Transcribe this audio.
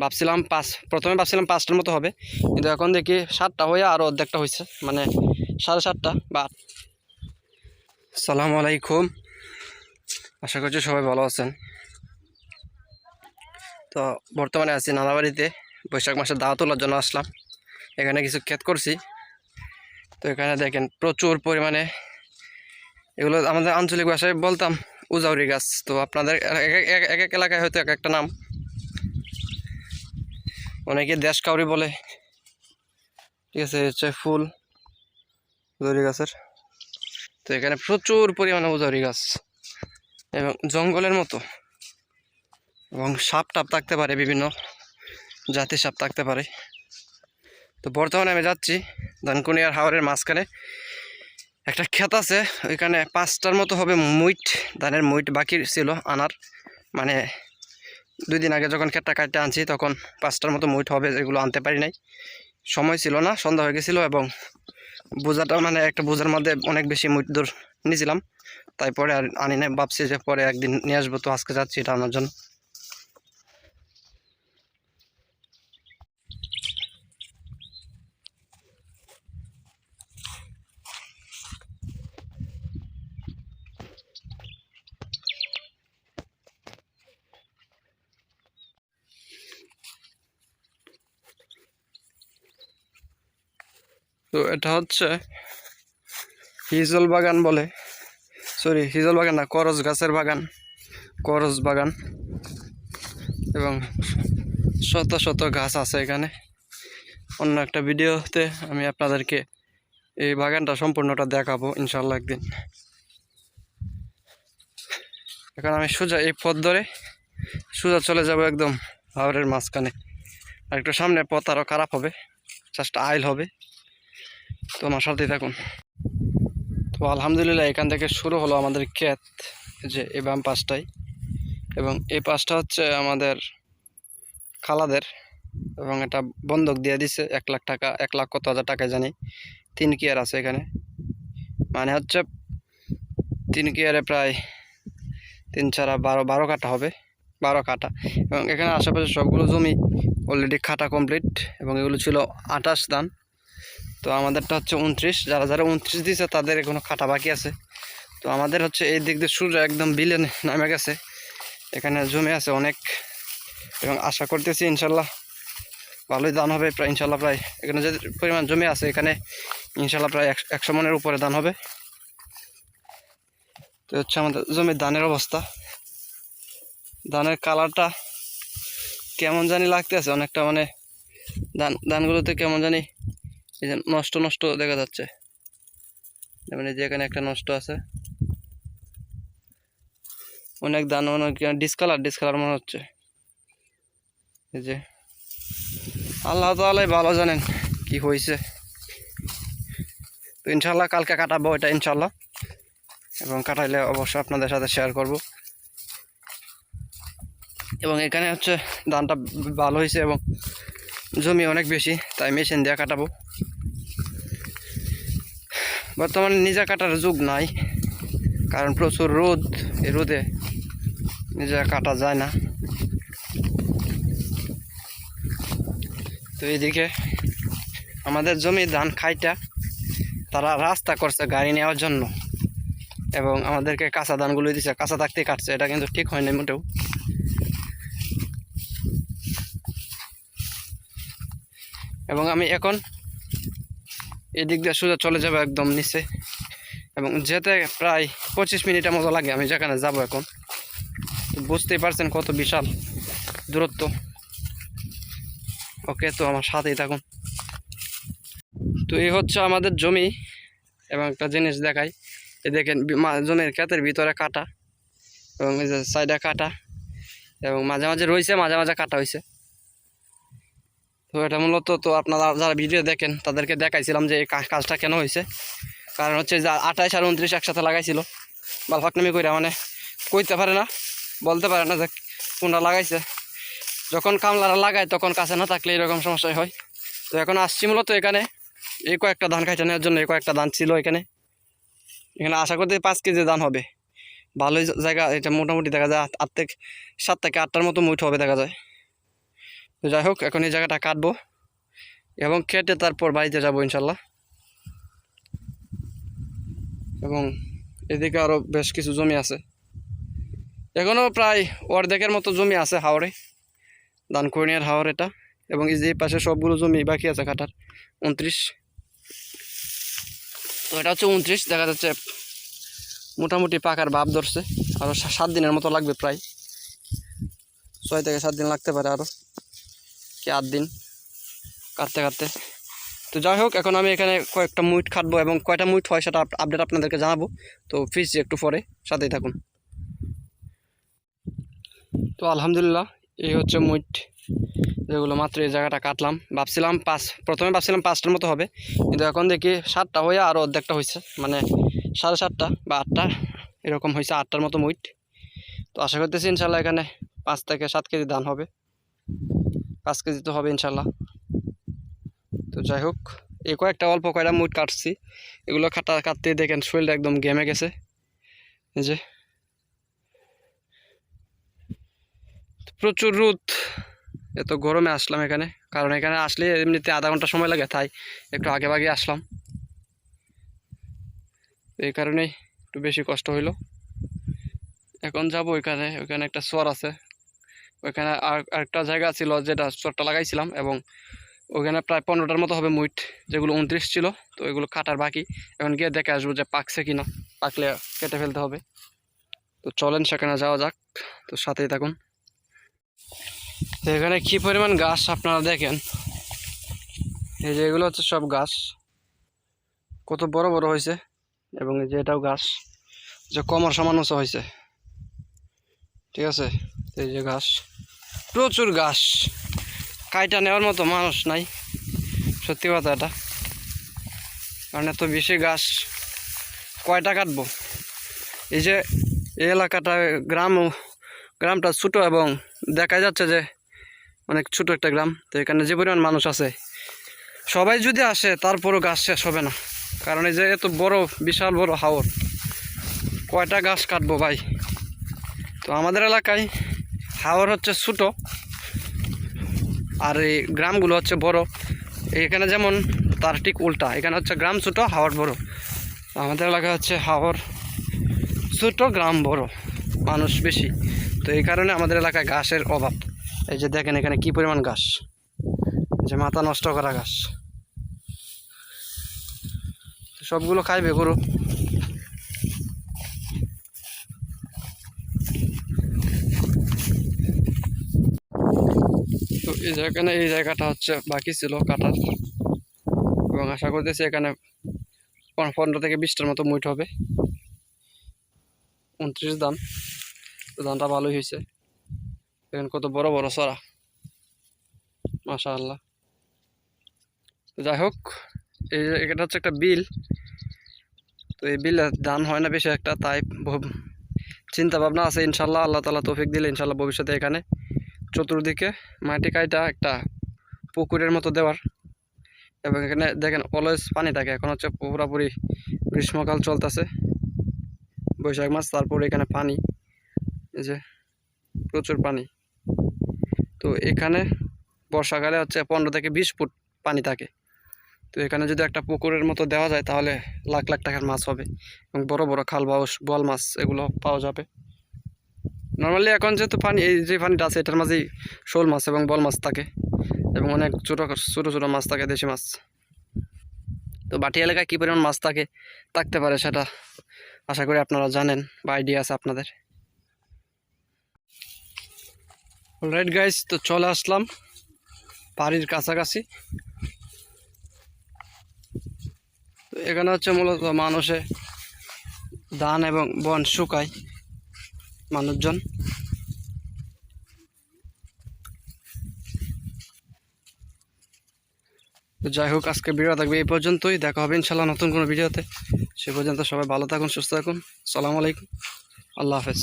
ভাবছিলাম পাঁচ, প্রথমে ভাবছিলাম পাঁচটার মতো হবে, কিন্তু এখন দেখি সাতটা হয়ে আরও অর্ধেকটা হয়েছে মানে সাড়ে সাতটা বা। সালাম আলাইকুম। আশা করছি সবাই ভালো আছেন। তো বর্তমানে আছি নানাবাড়িতে বৈশাখ মাসের দাওয়া তোলার জন্য আসলাম। এখানে কিছু ক্ষেত করছি। তো এখানে দেখেন প্রচুর পরিমাণে এগুলো আমাদের আঞ্চলিক ভাষায় বলতাম উজাউরি গাছ। তো আপনাদের এক এক এলাকায় হয়তো এক একটা নাম। অনেকে দেশ কাউরি বলে। ঠিক আছে হচ্ছে ফুল উজাউরি গাছের। তো এখানে প্রচুর পরিমাণে উজাউরি গাছ এবং জঙ্গলের মতো। এবং সাপ টাপ থাকতে পারে, বিভিন্ন জাতি সাপ থাকতে পারে। তো বর্তমানে আমি যাচ্ছি ধানকুনি আর হাওড়ের মাঝখানে। একটা ক্ষেত আছে, ওইখানে পাঁচটার মতো হবে মুইট, ধানের মুইট বাকি ছিল আনার। মানে দুই দিন আগে যখন ক্ষেতটা কাটতে আনছি, তখন পাঁচটার মতো মুইট হবে যেগুলো আনতে পারি নাই। সময় ছিল না, সন্ধ্যা হয়ে গেছিল এবং বোঝাটা মানে একটা বোঝার মধ্যে অনেক বেশি মুইট দূর নিয়েছিলাম। তাই পরে আর আনি নাই, ভাবছি যে পরে একদিন নিয়ে আসব, তো আজকে যাচ্ছি এটা আনার জন্য। তো এটা হচ্ছে হিজল বাগান বলে। সরি হিজল বাগান না, করজ গাছের বাগান। করজ বাগান। এবং শত শত গাছ আছে এখানে। অন্য একটা ভিডিওতে আমি আপনাদেরকে এই বাগানটা সম্পূর্ণটা দেখাবো ইনশাল্লাহ একদিন। এখন আমি সোজা এই পথ ধরে সোজা চলে যাব একদম হাওড়ের মাঝখানে। আর একটু সামনে পথ আরও খারাপ হবে জাস্ট আইল হবে। তো আমার সাথেই থাকুন। তো আলহামদুলিল্লাহ এখান থেকে শুরু হলো আমাদের ক্ষেত যে এ বাম পাশটাই। এবং এই পাশটা হচ্ছে আমাদের খালাদের। এবং এটা বন্ধক দিয়ে দিছে, এক লাখ টাকা, এক লাখ কত হাজার টাকা জানি। তিন কেয়ার আছে এখানে। মানে হচ্ছে তিন কেয়ারে প্রায় তিন ছাড়া বারো বারো কাটা হবে। বারো কাটা এবং এখানে আশেপাশে সবগুলো জমি অলরেডি খাটা কমপ্লিট এবং এগুলো ছিল আঠাশ দান তো আমাদেরটা হচ্ছে উনত্রিশ। যারা যারা উনত্রিশ দিয়েছে তাদের এখনও খাটা বাকি আছে। তো আমাদের হচ্ছে এই দিক দিয়ে সূর্য একদম বিলে নামে গেছে। এখানে জমে আছে অনেক। এবং আশা করতেছি, ইনশাল্লাহ ভালোই দান হবে, প্রায় ইনশাল্লাহ প্রায় এখানে যে পরিমাণ জমি আছে, এখানে ইনশাল্লাহ প্রায় একশো- একশো মনের উপরে দান হবে। তো হচ্ছে আমাদের জমির ধানের অবস্থা। ধানের কালারটা কেমন জানি লাগতেছে, অনেকটা মানে ধান ধানগুলোতে কেমন জানি এই যে নষ্ট নষ্ট দেখা যাচ্ছে। যেমন এই যে এখানে একটা নষ্ট আছে। অনেক দান, অনেক ডিসকালার ডিসকালার মনে হচ্ছে। এই যে আল্লাহ তালাই ভালো জানেন কি হয়েছে। তো ইনশাল্লাহ কালকে কাটাবো এটা ইনশাল্লাহ এবং কাটাইলে অবশ্যই আপনাদের সাথে শেয়ার করব। এবং এখানে হচ্ছে ধানটা ভালো হয়েছে এবং জমি অনেক বেশি, তাই মেশিন দিয়ে কাটাবো। বর্তমানে নিজে কাটার যুগ নাই, কারণ প্রচুর রোদ, এই রোদে নিজে কাটা যায় না। তো এইদিকে আমাদের জমি ধান খাইটা, তারা রাস্তা করছে গাড়ি নেওয়ার জন্য, এবং আমাদেরকে কাঁচা ধানগুলো দিচ্ছে কাঁচা থাকতে কাটছে, এটা কিন্তু ঠিক হয়নি মোটেও। এবং আমি এখন এদিক দিয়ে সোজা চলে যাব একদম নিচে। এবং যেতে প্রায় পঁচিশ মিনিটের মতো লাগে, আমি যেখানে যাব এখন। বুঝতেই পারছেন কত বিশাল দূরত্ব। ওকে, তো আমার সাথেই থাকুন। তো এই হচ্ছে আমাদের জমি। এবং একটা জিনিস দেখাই এ দেখেন জমির ক্ষেতের ভিতরে কাটা। এবং এই যে সাইডে কাটা। এবং মাঝে মাঝে রয়েছে, মাঝে মাঝে কাটা হয়েছে। তো এটা মূলত তো আপনারা যারা ভিডিও দেখেন, তাদেরকে দেখাইছিলাম যে এই কাজটা কেন হয়েছে কারণ হচ্ছে যে আঠাইশ আর উনত্রিশ একসাথে লাগাইছিল। বালফাকনামি করে মানে কইতে পারে না, বলতে পারে না যে কোনটা লাগাইছে। যখন কামলারা লাগায় তখন কাছে না থাকলে এরকম সমস্যা হয়। তো এখন আসছি মূলত এখানে। এই কয়েকটা ধান খাইতে নেওয়ার জন্য এই কয়েকটা ধান ছিল এখানে। এখানে আশা করতে পাঁচ কেজি ধান হবে। ভালোই জায়গা, এটা মোটামুটি দেখা যায় আট থেকে সাত থেকে আটটার মতো মুঠ হবে দেখা যায়। তো যাই হোক, এখন এই জায়গাটা কাটবো এবং কেটে তারপর বাড়িতে যাব ইনশাল্লাহ। এবং এদিকে আরও বেশ কিছু জমি আছে। এখনও প্রায় অর্ধেকের মতো জমি আছে হাওড়ে দানকুনিয়ার হাওড় এটা, এবং এই যে পাশে সবগুলো জমি বাকি আছে কাটার, উনত্রিশ। তো এটা হচ্ছে উনত্রিশ, দেখা যাচ্ছে মোটামুটি পাকার ভাব ধরছে। আরও সাত দিনের মতো লাগবে প্রায়। ছয় থেকে সাত দিন লাগতে পারে আরও কি আট দিন কাটতে কাটতে। তো যাই হোক, এখন আমি এখানে কয়েকটা মুইট খাটবো এবং কয়টা মুইট হয় সেটা আপডেট আপনাদেরকে জানাব। তো ফিরছি একটু পরে, সাথেই থাকুন। তো আলহামদুলিল্লাহ, এই হচ্ছে মুইট। যেগুলো মাত্র এই জায়গাটা কাটলাম। ভাবছিলাম পাঁচ প্রথমে ভাবছিলাম পাঁচটার মতো হবে। কিন্তু এখন দেখি সাতটা হয়ে আরও অর্ধেকটা হয়েছে। মানে সাড়ে সাতটা বা আটটা, এরকম হয়েছে আটটার মতো মুইট। তো আশা করতেছি ইনশাল্লাহ এখানে পাঁচ থেকে সাত কেজি ধান হবে। পাঁচ কেজি তো হবে ইনশাল্লাহ। তো যাই হোক, এই কয়েকটা অল্প কয়টা মুট কাটছি। এগুলো কাটা কাটতে দেখেন, শরীরটা একদম গেমে গেছে। যে। প্রচুর রোদ। এত গরমে আসলাম এখানে। কারণ এখানে আসলে এমনিতে আধা ঘণ্টা সময় লাগে, তাই একটু আগে ভাগে আসলাম। এই কারণেই একটু বেশি কষ্ট হইল। এখন যাব ওইখানে ওইখানে একটা চর আছে। ওইখানে আর আরেকটা জায়গা ছিল যেটা চরটা লাগাইছিলাম এবং ওইখানে প্রায় পনেরোটার মতো হবে মুইট, যেগুলো উনত্রিশ ছিল, তো ওইগুলো কাটার বাকি। এখন গিয়ে দেখে আসব যে পাকছে কি না পাকলে কেটে ফেলতে হবে। তো চলেন সেখানে যাওয়া যাক, তো সাথেই থাকুন। তো এখানে কী পরিমাণ গাছ আপনারা দেখেন? এই যে এগুলো হচ্ছে সব গাছ। কত বড় বড় হয়েছে এবং এই যে এটাও গাছ, যে কমর সমান হয়েছে। ঠিক আছে? এই যে ঘাস। প্রচুর ঘাস। কাইটা নেওয়ার মতো মানুষ নাই। সত্যি কথা এটা। কারণ এত বেশি ঘাস। কয়টা কাটবো? এই যে এই এলাকাটা, গ্রাম, গ্রামটা ছোটো এবং দেখা যাচ্ছে যে অনেক ছোট একটা গ্রাম। তো এখানে যে পরিমাণ মানুষ আছে, সবাই যদি আসে, তারপরও গাছ শেষ হবে না। কারণ এই যে এত বড়, বিশাল বড় হাওর। কয়টা গাছ কাটবো ভাই? তো আমাদের এলাকায় হাওর হচ্ছে ছোটো, আর এই গ্রামগুলো হচ্ছে বড়। এখানে যেমন তার ঠিক উল্টা, এখানে হচ্ছে গ্রাম ছোটো, হাওর বড়। আমাদের এলাকায় হচ্ছে হাওর ছোটো, গ্রাম বড়, মানুষ বেশি। তো এই কারণে আমাদের এলাকায় ঘাসের অভাব। এই যে দেখেন এখানে কি পরিমাণ ঘাস। যে মাথা নষ্ট করা ঘাস। সবগুলো খাইবে গরু। এই জায়গানে এই জায়গাটা হচ্ছে বাকি ছিল কাটার এবং আশা করতেছি এখানে পনেরো থেকে বিশটার মতো মুইট হবে। উনত্রিশ দান তো ধানটা ভালোই হয়েছে। দেখেন কত বড় বড় সরা মাশা আল্লাহ যাই হোক, এই এটা হচ্ছে একটা বিল। তো এই বিলে ধান হয় না বেশি একটা, তাই চিন্তা ভাবনা আছে। ইনশাল্লাহ আল্লাহ তালা তৌফিক দিলে ইনশাল্লাহ ভবিষ্যতে এখানে চতুর্দিকে মাটি কাইটা একটা পুকুরের মতো দেওয়ার। এবং এখানে দেখেন অলওয়েজ পানি থাকে। এখন হচ্ছে পুরোপুরি গ্রীষ্মকাল চলতেছে। বৈশাখ মাস, তারপর এখানে পানি। এই যে প্রচুর পানি। তো এখানে বর্ষাকালে হচ্ছে পনেরো থেকে বিশ ফুট পানি থাকে। তো এখানে যদি একটা পুকুরের মতো দেওয়া যায়, তাহলে লাখ লাখ টাকার মাছ হবে। এবং বড় বড় খাল বাউস বোয়াল মাছ এগুলো পাওয়া যাবে। নর্মালি এখন যেহেতু পানি, এই যে পানিটা আছে, এটার মাঝেই শোল মাছ এবং বল মাছ থাকে। এবং অনেক ছোটো ছোটো ছোটো মাছ থাকে, দেশি মাছ। তো বাটি এলাকায় কী পরিমাণ মাছ থাকে, থাকতে পারে সেটা আশা করি আপনারা জানেন বা আইডিয়া আছে আপনাদের। রাইট গাইস তো চলে আসলাম বাড়ির কাছাকাছি। তো এখানে হচ্ছে মূলত মানুষে ধান এবং বন শুকায়। মানুষজন। তো যাই হোক আজকে ভিডিও থাকবে এই পর্যন্তই। দেখা হবে ইনশাল্লাহ নতুন কোনো ভিডিওতে সে পর্যন্ত সবাই ভালো থাকুন, সুস্থ থাকুন। সালামু আলাইকুম। আল্লাহ হাফেজ।